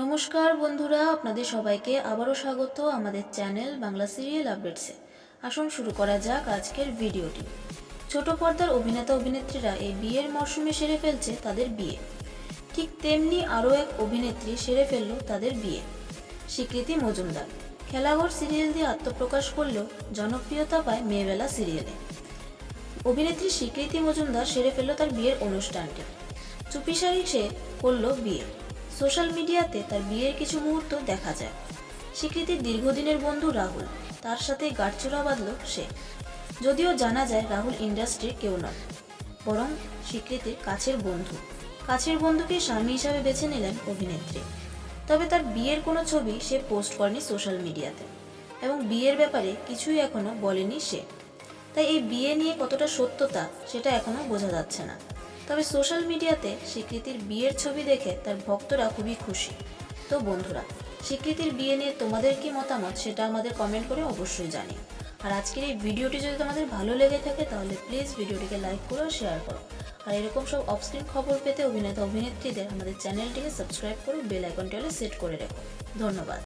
নমস্কার বন্ধুরা, আপনাদের সবাইকে আবারও স্বাগত আমাদের চ্যানেল বাংলা সিরিয়াল আপডেটসে। আসুন শুরু করা যাক আজকের ভিডিওটি। ছোট পর্দার অভিনেতা অভিনেত্রীরা এই বিয়ের মরশুমে সেরে ফেলছে তাদের বিয়ে। ঠিক তেমনি আরও এক অভিনেত্রী সেরে ফেলল তাদের বিয়ে। স্বীকৃতি মজুমদার। খেলাঘর সিরিয়াল দিয়ে আত্মপ্রকাশ করলেও জনপ্রিয়তা পায় মেয়েবেলা সিরিয়ালে। অভিনেত্রী স্বীকৃতি মজুমদার সেরে ফেলল তার বিয়ের অনুষ্ঠানটি। চুপিসারি সে করল বিয়ে। সোশ্যাল মিডিয়াতে তার বিয়ের কিছু মুহূর্ত দেখা যায়। স্বীকৃতির দীর্ঘদিনের বন্ধু রাহুল, তার সাথে গাঁটচোরা বাঁধল সে। যদিও জানা যায় রাহুল ইন্ডাস্ট্রির কেউ নয় বরং স্বীকৃতির কাছের বন্ধু। কাছের বন্ধুকে স্বামী হিসাবে বেছে নিলেন অভিনেত্রী। তবে তার বিয়ের কোনো ছবি সে পোস্ট করেনি সোশ্যাল মিডিয়াতে, এবং বিয়ের ব্যাপারে কিছুই এখনও বলেনি সে। তাই এই বিয়ে নিয়ে কতটা সত্যতা, সেটা এখনও বোঝা যাচ্ছে না। তবে সোশ্যাল মিডিয়াতে স্বীকৃতির বিয়ের ছবি দেখে তার ভক্তরা খুবই খুশি। তো বন্ধুরা, স্বীকৃতির বিয়ে নিয়ে তোমাদের কি মতামত সেটা আমাদের কমেন্ট করে অবশ্যই জানি আর আজকের এই ভিডিওটি যদি তোমাদের ভালো লেগে থাকে তাহলে প্লিজ ভিডিওটিকে লাইক করো শেয়ার করো। আর এরকম সব অফস্ক্রিন খবর পেতে অভিনেতা অভিনেত্রীদের আমাদের চ্যানেলটিকে সাবস্ক্রাইব করে বেল আইকনটি সেট করে রেখো। ধন্যবাদ।